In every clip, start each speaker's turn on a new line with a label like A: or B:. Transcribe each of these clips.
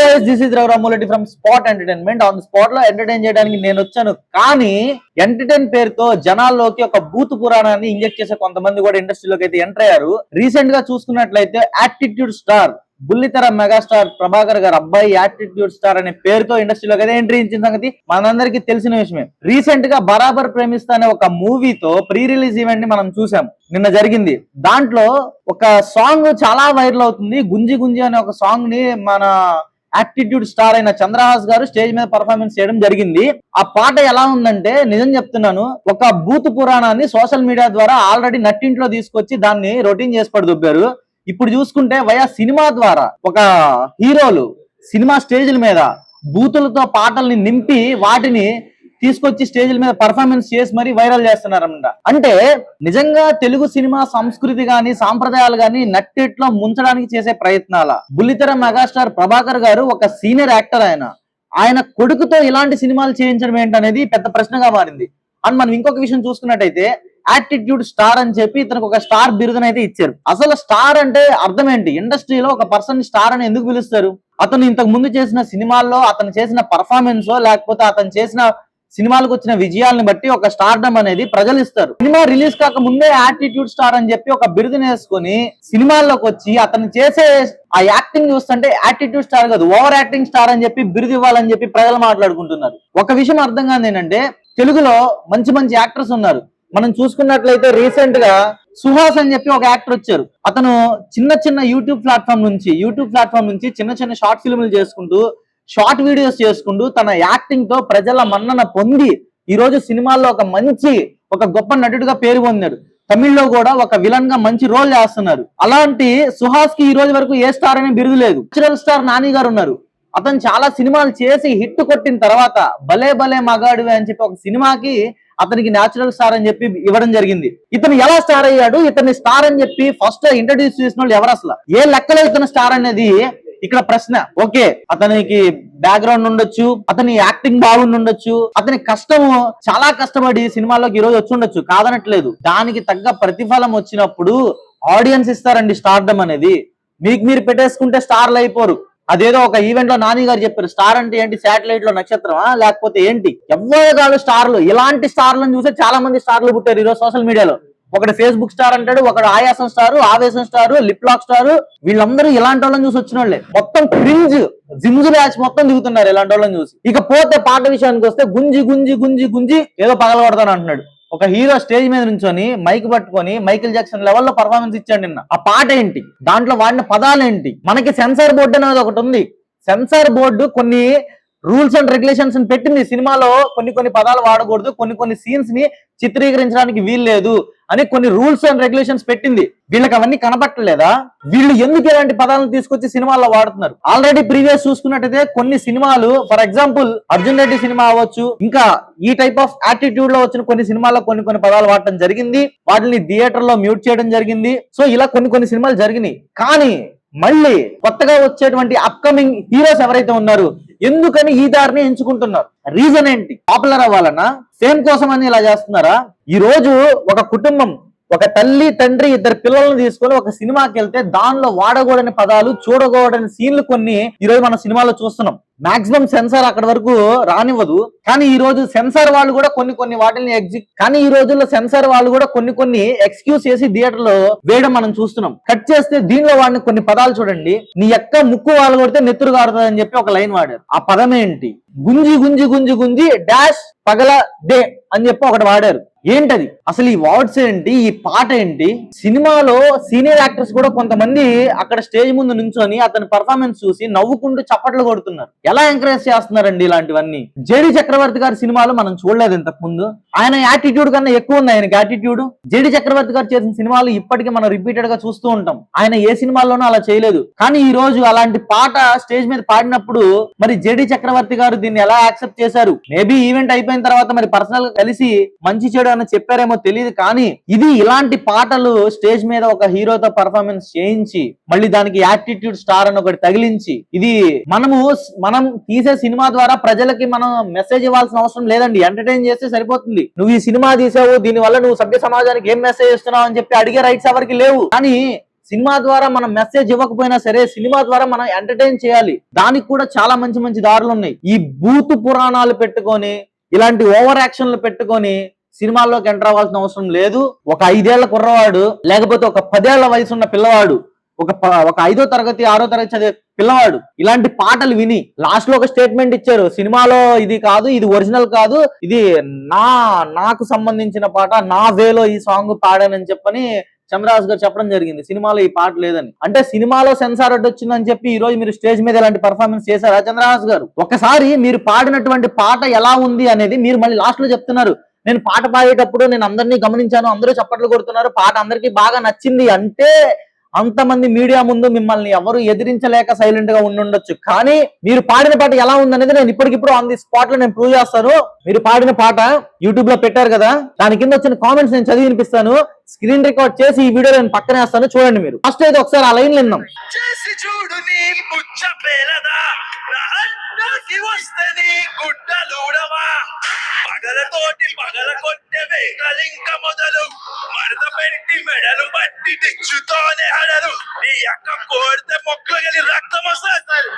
A: Guys this is రఘురామూలటి from spot entertainment on స్పాట్లో entertain చేయడానికి నేను వచ్చాను. కానీ ఎంటర్టైన్ పేరుతో జనాల్లోకి ఒక బూత్ పురాణాన్ని ఇంజెక్ట్ చేసే కొంతమంది కూడా ఇండస్ట్రీలోకి అయితే ఎంటర్ అయ్యారు. రీసెంట్గా చూసుకున్నట్లయితే యాటిట్యూడ్ స్టార్ బుల్లితెర మెగాస్టార్ ప్రభాకర్ గారు అబ్బాయి యాటిట్యూడ్ స్టార్ అనే పేరుతో ఇండస్ట్రీలోకి అయితే ఎంట్రీ ఇచ్చిన సంగతి మనందరికీ తెలిసిన విషయమే. రీసెంట్గా బరాబర్ ప్రేమిస్తా అనే ఒక మూవీతో ప్రీ రిలీజ్ ఈవెంట్ని మనం చూసాం నిన్న జరిగింది. దాంట్లో ఒక సాంగ్ చాలా వైరల్ అవుతుంది. గుంజి గుంజి అనే ఒక సాంగ్ని మన యాటిట్యూడ్ స్టార్ అయిన చంద్రహాస్ గారు స్టేజ్ మీద పర్ఫార్మెన్స్ చేయడం జరిగింది. ఆ పాట ఎలా ఉందంటే నిజం చెప్తున్నాను ఒక బూత్ పురాణాన్ని సోషల్ మీడియా ద్వారా ఆల్రెడీ నట్టింట్లో తీసుకొచ్చి దాన్ని రొటీన్ చేసి పడుదొబ్బారు. ఇప్పుడు చూసుకుంటే వయా సినిమా ద్వారా ఒక హీరోలు సినిమా స్టేజ్ల మీద బూతులతో పాటల్ని నింపి వాటిని తీసుకొచ్చి స్టేజ్ల మీద పర్ఫార్మెన్స్ చేసి మరీ వైరల్ చేస్తున్నారన్నమాట. అంటే నిజంగా తెలుగు సినిమా సంస్కృతి గాని సాంప్రదాయాలు గాని నట్టేట్లో ముంచడానికి చేసే ప్రయత్నాల. బుల్లితెర మెగాస్టార్ ప్రభాకర్ గారు ఒక సీనియర్ యాక్టర్ ఆయన. ఆయన కొడుకుతో ఇలాంటి సినిమాలు చేయించడం ఏంటనేది పెద్ద ప్రశ్నగా మారింది. అండ్ మనం ఇంకొక విషయం చూసుకున్నట్టయితే యాటిట్యూడ్ స్టార్ అని చెప్పి ఇతనికి ఒక స్టార్ బిరుదును అయితే ఇచ్చారు. అసలు స్టార్ అంటే అర్థం ఏంటి? ఇండస్ట్రీలో ఒక పర్సన్ స్టార్ అని ఎందుకు పిలుస్తారు? అతను ఇంతకు ముందు చేసిన సినిమాల్లో అతను చేసిన పర్ఫార్మెన్స్ లేకపోతే అతను చేసిన సినిమాలకు వచ్చిన విజయాలను బట్టి ఒక స్టార్డమ్ అనేది ప్రజలు ఇస్తారు సినిమా రిలీజ్ కాక ముందే యాటిట్యూడ్ స్టార్ అని చెప్పి ఒక బిరుదుని వేసుకొని సినిమాల్లోకి వచ్చి అతను చేసే ఆ యాక్టింగ్ చూస్తుంటే యాటిట్యూడ్ స్టార్ కాదు ఓవర్ యాక్టింగ్ స్టార్ అని చెప్పి బిరుదు ఇవ్వాలని చెప్పి ప్రజలు మాట్లాడుకుంటున్నారు. ఒక విషయం అర్థం కాదు ఏంటంటే తెలుగులో మంచి మంచి యాక్టర్స్ ఉన్నారు. మనం చూసుకున్నట్లయితే రీసెంట్గా సుహాస్ అని చెప్పి ఒక యాక్టర్ వచ్చారు. అతను చిన్న చిన్న యూట్యూబ్ ప్లాట్ఫామ్ నుంచి యూట్యూబ్ ప్లాట్ఫామ్ నుంచి చిన్న చిన్న షార్ట్ ఫిల్మ్లు చేసుకుంటూ షార్ట్ వీడియోస్ చేసుకుంటూ తన యాక్టింగ్తో ప్రజల మన్నన పొంది ఈ రోజు సినిమాల్లో ఒక మంచి ఒక గొప్ప నటుడిగా పేరు పొందాడు. తమిళ్ళో కూడా ఒక విలన్గా మంచి రోల్ చేస్తున్నారు అలాంటి సుహాస్కి ఈ రోజు వరకు ఏ స్టార్ అనే బిరుదు లేదు. నేచురల్ స్టార్ నాని గారు ఉన్నారు. అతను చాలా సినిమాలు చేసి హిట్ కొట్టిన తర్వాత భలే భలే మగాడు అని చెప్పి ఒక సినిమాకి అతనికి న్యాచురల్ స్టార్ అని చెప్పి ఇవ్వడం జరిగింది. ఇతను ఎలా స్టార్ అయ్యాడు? ఇతన్ని స్టార్ అని చెప్పి ఫస్ట్ ఇంట్రడ్యూస్ చేసిన వాళ్ళు ఎవరు అసలు? ఏ లెక్కలో ఇతను స్టార్ అనేది ఇక్కడ ప్రశ్న ఓకే అతనికి బ్యాక్గ్రౌండ్ ఉండొచ్చు అతని యాక్టింగ్ బాగుండి ఉండొచ్చు అతని కష్టము చాలా కష్టపడి సినిమాలోకి ఈ రోజు వచ్చి ఉండొచ్చు కాదనట్లేదు. దానికి తగ్గ ప్రతిఫలం వచ్చినప్పుడు ఆడియన్స్ ఇస్తారండి స్టార్డమ్ అనేది. మీకు మీరు పెట్టేసుకుంటే స్టార్లు అయిపోరు. అదేదో ఒక ఈవెంట్లో నాని గారు చెప్పారు స్టార్ అంటే ఏంటి శాటిలైట్లో నక్షత్రమా లేకపోతే ఏంటి? ఎవరు కాదు స్టార్లు ఇలాంటి స్టార్లను చూసే చాలా మంది స్టార్లు పుట్టారు ఈరోజు సోషల్ మీడియాలో ఒకటి ఫేస్బుక్ స్టార్ అంటాడు ఒకడు ఆయాసం స్టార్ ఆవేశం స్టార్ లిప్ లాక్ స్టార్. వీళ్ళందరూ ఇలాంటి వాళ్ళని చూసి వచ్చిన వాళ్ళే. మొత్తం క్రింజ్ జింజు బ్యాచ్ మొత్తం దిగుతున్నారు ఇలాంటి వాళ్ళని చూసి. ఇక పోతే పాట విషయానికి వస్తే గుంజి గుంజి గుంజి గుంజి ఏదో పగలగొడతాను అంటున్నాడు. ఒక హీరో స్టేజ్ మీద నుంచొని మైక్ పట్టుకొని మైకిల్ జాక్సన్ లెవెల్లో పర్ఫార్మెన్స్ ఇచ్చాడు నిన్న. ఆ పాట ఏంటి? దాంట్లో వాడిన పదాలు ఏంటి? మనకి సెన్సార్ బోర్డు అనేది ఒకటి ఉంది. సెన్సార్ బోర్డు కొన్ని రూల్స్ అండ్ రెగ్యులేషన్స్ పెట్టింది. సినిమాలో కొన్ని కొన్ని పదాలు వాడకూడదు కొన్ని కొన్ని సీన్స్ని చిత్రీకరించడానికి వీలు లేదు అని కొన్ని రూల్స్ అండ్ రెగ్యులేషన్స్ పెట్టింది. వీళ్ళకి అవన్నీ కనపట్టలేదా? వీళ్ళు ఎందుకు ఇలాంటి పదాలను తీసుకొచ్చి సినిమాల్లో వాడుతున్నారు? ఆల్రెడీ ప్రీవియస్ చూసుకున్నట్టయితే కొన్ని సినిమాలు for example Arjun Reddy cinema అవ్వచ్చు ఇంకా ఈ టైప్ ఆఫ్ యాటిట్యూడ్లో వచ్చిన కొన్ని సినిమాల్లో కొన్ని కొన్ని పదాలు వాడటం జరిగింది. వాటిని థియేటర్లో మ్యూట్ చేయడం జరిగింది. సో ఇలా కొన్ని కొన్ని సినిమాలు జరిగినాయి. కానీ మళ్ళీ కొత్తగా వచ్చేటువంటి అప్కమింగ్ హీరోస్ ఎవరైతే ఉన్నారు ఎందుకని ఈ దారిని ఎంచుకుంటున్నారు? రీజన్ ఏంటి? పాపులర్ అవ్వాలన్నా ఫేమ్ కోసం అని ఇలా చేస్తున్నారా? ఈ రోజు ఒక కుటుంబం ఒక తల్లి తండ్రి ఇద్దరు పిల్లల్ని తీసుకొని ఒక సినిమాకి వెళ్తే దానిలో వాడకూడని పదాలు చూడకూడని సీన్లు కొన్ని ఈ రోజు మన సినిమాలో చూస్తున్నాం. మాక్సిమం సెన్సార్ అక్కడ వరకు రానివ్వదు. కానీ ఈ రోజు సెన్సార్ వాళ్ళు కూడా కొన్ని కొన్ని వాటిని ఎగ్జి కానీ ఈ రోజుల్లో సెన్సార్ వాళ్ళు కూడా కొన్ని కొన్ని ఎక్స్క్యూజ్ చేసి థియేటర్లో వేయడం మనం చూస్తున్నాం. కట్ చేస్తే దీనిలో వాడిని కొన్ని పదాలు చూడండి. నీ యొక్క ముక్కు వాళ్ళు కొడితే నెత్తురు కారుతుంది అని చెప్పి ఒక లైన్ వాడారు. ఆ పదం ఏంటి? గుంజి గుంజి గుంజి గుంజి డాష్ పగల డే అని చెప్పి ఒకటి వాడారు. ఏంటది? అసలు ఈ వర్డ్స్ ఏంటి? ఈ పాట ఏంటి? సినిమాలో సీనియర్ యాక్టర్స్ కూడా కొంతమంది అక్కడ స్టేజ్ ముందు నుంచొని అతని పర్ఫార్మెన్స్ చూసి నవ్వుకుంటూ చప్పట్లు కొడుతున్నారు. ఎలా ఎంకరేజ్ చేస్తున్నారండి ఇలాంటివన్నీ? జేడి చక్రవర్తి గారి సినిమాలు మనం చూడలేదు ఇంతకు ముందు ఆయన యాటిట్యూడ్ కన్నా ఎక్కువ ఉంది ఆయనకి యాటిట్యూడ్. జేడి చక్రవర్తి గారు చేసిన సినిమాలు ఇప్పటికీ మనం రిపీటెడ్గా చూస్తూ ఉంటాం. ఆయన ఏ సినిమాల్లోనూ అలా చేయలేదు. కానీ ఈ రోజు అలాంటి పాట స్టేజ్ మీద పాడినప్పుడు మరి జేడి చక్రవర్తి గారు దీన్ని ఎలా యాక్సెప్ట్ చేశారు? మేబీ ఈవెంట్ అయిపోయిన తర్వాత మరి పర్సనల్గా కలిసి మంచి చెడు అని చెప్పారేమో తెలియదు కానీ ఇది ఇలాంటి పాటలు స్టేజ్ మీద ఒక హీరోతో పర్ఫార్మెన్స్ చేయించి మళ్ళీ దానికి యాటిట్యూడ్ స్టార్ అని ఒకటి తగిలించి ఇది మనము మనం తీసే సినిమా ద్వారా ప్రజలకి మనం మెసేజ్ ఇవ్వాల్సిన అవసరం లేదండి. ఎంటర్టైన్ చేస్తే సరిపోతుంది. నువ్వు ఈ సినిమా తీసావు దీని వల్ల నువ్వు సభ్య సమాజానికి ఏం మెసేజ్ ఇస్తున్నావు అని చెప్పి అడిగే రైట్స్ ఎవరికి లేవు. కానీ సినిమా ద్వారా మనం మెసేజ్ ఇవ్వకపోయినా సరే సినిమా ద్వారా మనం ఎంటర్టైన్ చేయాలి. దానికి కూడా చాలా మంచి మంచి దారులు ఉన్నాయి. ఈ బూత్ పురాణాలు పెట్టుకొని ఇలాంటి ఓవర్ యాక్షన్లు పెట్టుకొని సినిమాల్లోకి ఎంటర్ అవ్వాల్సిన అవసరం లేదు. ఒక ఐదేళ్ళ కుర్రవాడు లేకపోతే ఒక పదేళ్ళ వయసు ఉన్న పిల్లవాడు ఒక ఒక ఐదో తరగతి ఆరో తరగతి చదివే పిల్లవాడు ఇలాంటి పాటలు విని లాస్ట్లో ఒక స్టేట్మెంట్ ఇచ్చారు. సినిమాలో ఇది కాదు ఇది ఒరిజినల్ కాదు ఇది నా నాకు సంబంధించిన పాట నా వేలో ఈ సాంగ్ పాడానని చెప్పని చంద్రహాస్ గారు చెప్పడం జరిగింది సినిమాలో ఈ పాట లేదని. అంటే సినిమాలో సెన్సార్ అడ్డు వచ్చిందని చెప్పి ఈ రోజు మీరు స్టేజ్ మీద ఇలాంటి పర్ఫార్మెన్స్ చేశారా చంద్రహాస్ గారు? ఒకసారి మీరు పాడినటువంటి పాట ఎలా ఉంది అనేది మీరు మళ్ళీ లాస్ట్లో చెప్తున్నారు. నేను పాట పాడేటప్పుడు నేను అందరినీ గమనించాను అందరూ చప్పట్లు కొడుతున్నారు పాట అందరికీ బాగా నచ్చింది అంటే అంతమంది మీడియా ముందు మిమ్మల్ని ఎవరు ఎదిరించలేక సైలెంట్గా ఉండుండొచ్చు. కానీ మీరు పాడిన పాట ఎలా ఉందనేది నేను ఇప్పటికిప్పుడు ఆన్ ది స్పాట్లో నేను ప్రూవ్ చేస్తాను. మీరు పాడిన పాట యూట్యూబ్లో పెట్టారు కదా దాని కింద వచ్చిన కామెంట్స్ నేను చదివి వినిపిస్తాను. స్క్రీన్ రికార్డ్ చేసి ఈ వీడియో నేను పక్కనే వేస్తాను చూడండి మీరు. ఫస్ట్ అయితే ఒకసారి ఆ లైన్ విన్నాం.
B: చేసి చూడు నీ గుడ్డలుడవా? పగలతోటి పగల కొట్టే వేగలింక మొదలు. మరద పెట్టి మెడలు బట్టి దిచ్చుతోనే అడలు. నీ అక్క కోరితే మొక్కలు రక్తం వస్తారు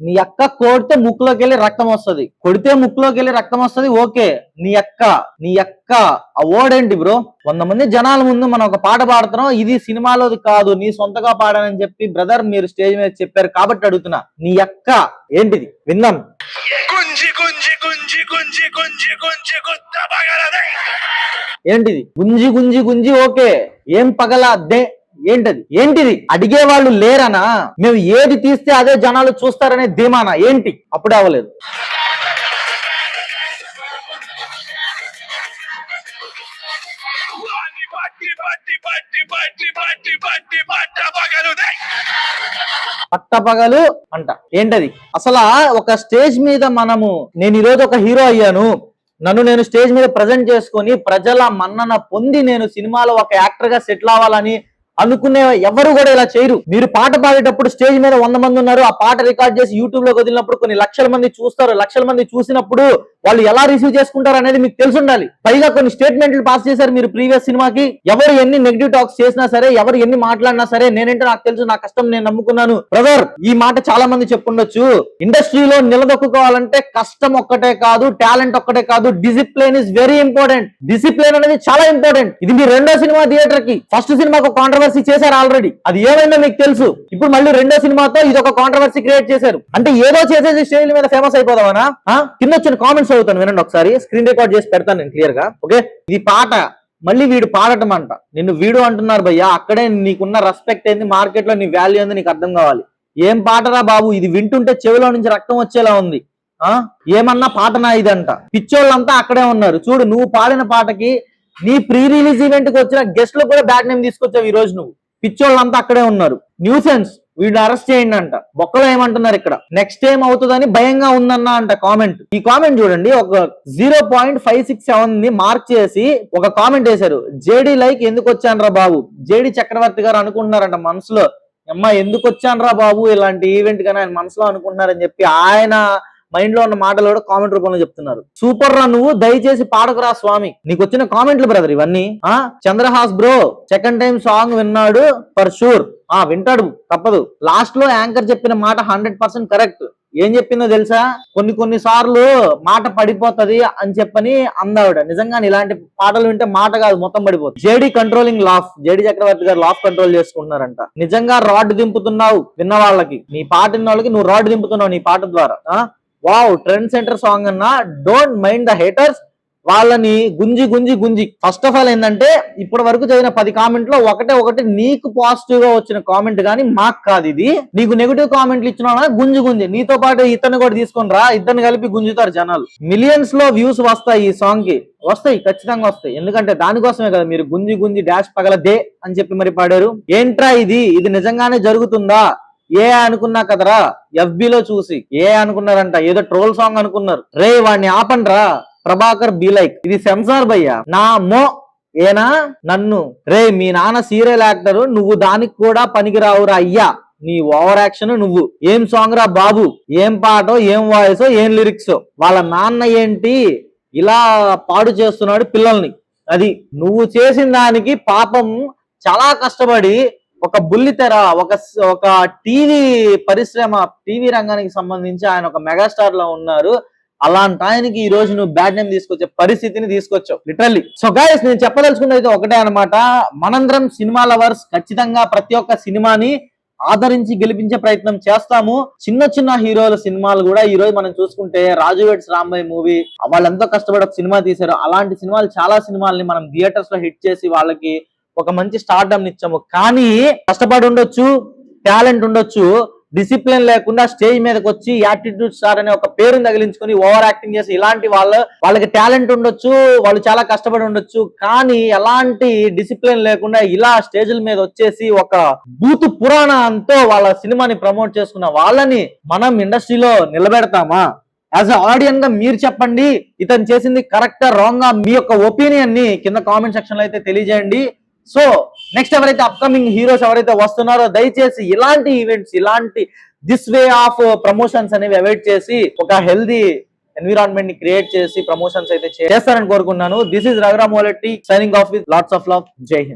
A: నీ అక్క కొడితే ముక్కులోకి వెళ్ళి రక్తం వస్తది. కొడితే ముక్కులోకి వెళ్ళి రక్తం వస్తది ఓకే. నీ అక్క నీ అక్క ఆ ఓడేంటి బ్రో? వంద మంది జనాల ముందు మనం ఒక పాట పాడుతున్నాం. ఇది సినిమాలోది కాదు నీ సొంతగా పాడానని చెప్పి బ్రదర్ మీరు స్టేజ్ మీద చెప్పారు కాబట్టి అడుగుతున్నా. నీ అక్క ఏంటిది? విందాం.
B: గుంజి గుంజి గుంజి గుంజి గుంజి గుంజి గుద్ద పగలదే.
A: ఏంటిది? గుంజి గుంజి గుంజి ఓకే. ఏం పగల? దే ఏంటది? ఏంటిది? అడిగే వాళ్ళు లేరనా? మేము ఏది తీస్తే అదే జనాలు చూస్తారనే ధీమానా? ఏంటి? అప్పుడే అవ్వలేదు.
B: పట్ట
A: పట్టపగలు అంట. ఏంటది? అసలు ఒక స్టేజ్ మీద మనము నేను ఈరోజు ఒక హీరో అయ్యాను. నన్ను నేను స్టేజ్ మీద ప్రజెంట్ చేసుకొని ప్రజల మన్నన పొంది నేను సినిమాలో ఒక యాక్టర్గా సెటిల్ అవ్వాలని అనుకునే ఎవరు కూడా ఇలా చేయరు. మీరు పాట పాడేటప్పుడు స్టేజ్ మీద వంద మంది ఉన్నారు ఆ పాట రికార్డ్ చేసి యూట్యూబ్లో వదిలినప్పుడు కొన్ని లక్షల మంది చూస్తారు. లక్షల మంది చూసినప్పుడు వాళ్ళు ఎలా రిసీవ్ చేసుకుంటారు అనేది మీకు తెలిసి ఉండాలి. పైగా కొన్ని స్టేట్మెంట్లు పాస్ చేశారు మీరు ప్రీవియస్ సినిమాకి ఎవరు ఎన్ని నెగిటివ్ టాక్స్ చేసినా సరే ఎవరు ఎన్ని మాట్లాడినా సరే నేనంటే నాకు తెలుసు నా కష్టం నేను నమ్ముకున్నాను. బ్రదర్ ఈ మాట చాలా మంది చెప్పుండొచ్చు. ఇండస్ట్రీలో నిలదొక్కుకోవాలంటే కష్టం ఒక్కటే కాదు టాలెంట్ ఒక్కటే కాదు discipline is very important discipline అనేది చాలా ఇంపార్టెంట్ ఇది మీ రెండో సినిమా థియేటర్కి. ఫస్ట్ సినిమాకు కాంట్రవర్సీ చేశారు ఆల్రెడీ అది ఏమైందో మీకు తెలుసు. ఇప్పుడు మళ్ళీ రెండో సినిమాతో ఇది ఒక కాంట్రవర్సీ క్రియేట్ చేశారు. అంటే ఏదో చేసేసి స్టేజ్ మీద ఫేమస్ అయిపోదామనా? కింద వచ్చిన కామెంట్స్ చదువుతాను వినండి ఒకసారి. స్క్రీన్ రికార్డ్ చేసి పెడతాను నేను క్లియర్గా. ఓకే ఇది పాట. మళ్ళీ వీడు పాడటం అంట నిన్ను వీడు అంటున్నారు భయ్యా అక్కడే నీకున్న రెస్పెక్ట్ ఏంది మార్కెట్లో నీ వాల్యూ ఏంది నీకు అర్థం కావాలి. ఏం పాటరా బాబు? ఇది వింటుంటే చెవిలో నుంచి రక్తం వచ్చేలా ఉంది. ఆ? ఏమన్నా పాటనా ఇదంట. పిచ్చోళ్ళంతా అక్కడే ఉన్నారు. చూడు నువ్వు పాడిన పాటకి నీ ప్రీ రిలీజ్ ఈవెంట్కి వచ్చిన గెస్ట్లో కూడా బ్యాడ్ నేమ్ తీసుకొచ్చావు ఈ రోజు నువ్వు. పిచ్చోళ్ళంతా అక్కడే ఉన్నారు. న్యూసెన్స్ వీడు అరెస్ట్ చేయండి అంట. బొక్కలో ఏమంటున్నారు ఇక్కడ? నెక్స్ట్ ఏం అవుతుందని భయంగా ఉందన్న అంట కామెంట్ ఈ కామెంట్ చూడండి ఒక జీరో పాయింట్ ఫైవ్ సిక్స్ సెవెన్ని మార్క్ చేసి ఒక కామెంట్ వేశారు. జేడి లైక్ ఎందుకు వచ్చానరా బాబు? జేడి చక్రవర్తి గారు అనుకుంటున్నారంట మనసులో. అమ్మా ఎందుకు వచ్చానరా బాబు? ఇలాంటి ఈవెంట్ కానీ ఆయన మనసులో అనుకుంటున్నారని చెప్పి ఆయన మైండ్లో ఉన్న మాటలు కూడా కామెంట్ రూపంలో చెప్తున్నారు. సూపర్ రా నువ్వు దయచేసి పాడకురా స్వామి. నీకు వచ్చిన కామెంట్లు బ్రదర్ ఇవన్నీ. ఆ? Chandrahas bro second time song విన్నాడు ఫర్ షూర్ ఆ వింటాడు తప్పదు. లాస్ట్లో యాంకర్ చెప్పిన మాట హండ్రెడ్ పర్సెంట్ కరెక్ట్ ఏం చెప్పిందో తెలుసా? కొన్ని కొన్ని సార్లు మాట పడిపోతది అని చెప్పని అందావిడ. నిజంగా ఇలాంటి పాటలు వింటే మాట కాదు మొత్తం పడిపోతుంది. JD controlling laugh JD Chakravarthy garu laugh control చేసుకుంటున్నారంట. నిజంగా రాడ్ దింపుతున్నావు విన్న వాళ్ళకి. నీ పాట విన్న వాళ్ళకి నువ్వు రాడ్ దింపుతున్నావు నీ పాట ద్వారా. వావ్ ట్రెండ్ సెంటర్ సాంగ్ అన్న డోంట్ మైండ్ ద హేటర్స్ వాళ్ళని గుంజి గుంజి గుంజి. ఫస్ట్ ఆఫ్ ఆల్ ఏంటంటే ఇప్పటి వరకు చదివిన పది కామెంట్లో ఒకటే ఒకటి నీకు పాజిటివ్గా వచ్చిన కామెంట్ కానీ మాకు కాదు ఇది. నీకు నెగిటివ్ కామెంట్లు ఇచ్చిన గుంజి గుంజి. నీతో పాటు ఇతను కూడా తీసుకుని రా ఇద్దరిని కలిపి గుంజుతారు జనాలు. మిలియన్స్లో వ్యూస్ వస్తాయి ఈ సాంగ్కి. వస్తాయి ఖచ్చితంగా వస్తాయి. ఎందుకంటే దానికోసమే కదా మీరు గుంజి గుంజి డాష్ పగలదే అని చెప్పి మరి పాడారు. ఏంట్రా ఇది? ఇది నిజంగానే జరుగుతుందా? ఏ అనుకున్నా కదరా? ఎఫ్బిలో చూసి ఏ అనుకున్నారంట? ఏదో ట్రోల్ సాంగ్ అనుకున్నారు. రే వాడిని ఆపండ్రా. Prabhakar be like. ఇది సెన్సార్ భయ్యా. నా మో ఏనా? నన్ను. రే మీ నాన్న సీరియల్ యాక్టర్ నువ్వు దానికి కూడా పనికిరావురా అయ్యా. నీ ఓవర్ యాక్షన్ నువ్వు. ఏం సాంగ్ రా బాబు? ఏం పాటో ఏం వాయిసో ఏం లిరిక్సో? వాళ్ళ నాన్న ఏంటి? ఇలా పాడు చేస్తున్నాడు పిల్లల్ని. అది నువ్వు చేసిన దానికి పాపం చాలా కష్టపడి ఒక బుల్లితెర ఒక ఒక టీవీ పరిశ్రమ టీవీ రంగానికి సంబంధించి ఆయన ఒక మెగాస్టార్లో ఉన్నారు. అలాంటి ఆయనకి ఈ రోజు నువ్వు బ్యాడ్ నేమ్ తీసుకొచ్చే పరిస్థితిని తీసుకొచ్చావు లిటరల్లీ. సో గాయస్ నేను చెప్పదలుచుకున్నది ఒకటే అన్నమాట. మనందరం సినిమా లవర్స్ ఖచ్చితంగా ప్రతి ఒక్క సినిమాని ఆదరించి గెలిపించే ప్రయత్నం చేస్తాము. చిన్న చిన్న హీరోల సినిమాలు కూడా ఈ రోజు మనం చూసుకుంటే రాజు వెడ్స్ రాంబాయ్ మూవీ వాళ్ళు ఎంతో కష్టపడి ఒక సినిమా తీశారు. అలాంటి సినిమాలు చాలా సినిమాల్ని మనం థియేటర్స్లో హిట్ చేసి వాళ్ళకి ఒక మంచి స్టార్డమ్ ఇచ్చాము. కానీ కష్టపడి ఉండొచ్చు టాలెంట్ ఉండొచ్చు డిసిప్లిన్ లేకుండా స్టేజ్ మీదకి వచ్చి యాటిట్యూడ్ స్టార్ అనే ఒక పేరుని తగిలించుకొని ఓవర్ యాక్టింగ్ చేసి ఇలాంటి వాళ్ళు వాళ్ళకి టాలెంట్ ఉండొచ్చు వాళ్ళు చాలా కష్టపడి ఉండొచ్చు. కానీ ఎలాంటి డిసిప్లిన్ లేకుండా ఇలా స్టేజ్ల మీద వచ్చేసి ఒక బూతు పురాణంతో వాళ్ళ సినిమాని ప్రమోట్ చేసుకున్న వాళ్ళని మనం ఇండస్ట్రీలో నిలబెడతామా? యాజ్ అ ఆడియన్గా మీరు చెప్పండి. ఇతను చేసింది కరెక్టా రాంగ్ మీ యొక్క ఒపీనియన్ని కింద కామెంట్ సెక్షన్లో అయితే తెలియజేయండి. సో నెక్స్ట్ ఎవరైతే అప్కమింగ్ హీరోస్ ఎవరైతే వస్తున్నారో దయచేసి ఇలాంటి ఈవెంట్స్ ఇలాంటి దిస్ వే ఆఫ్ ప్రమోషన్స్ అనేవి అవాయిడ్ చేసి ఒక హెల్దీ ఎన్విరాన్మెంట్ని క్రియేట్ చేసి ప్రమోషన్స్ అయితే చేస్తారని కోరుకున్నాను this is Raghuram Moletti signing off with lots of love జై హింద్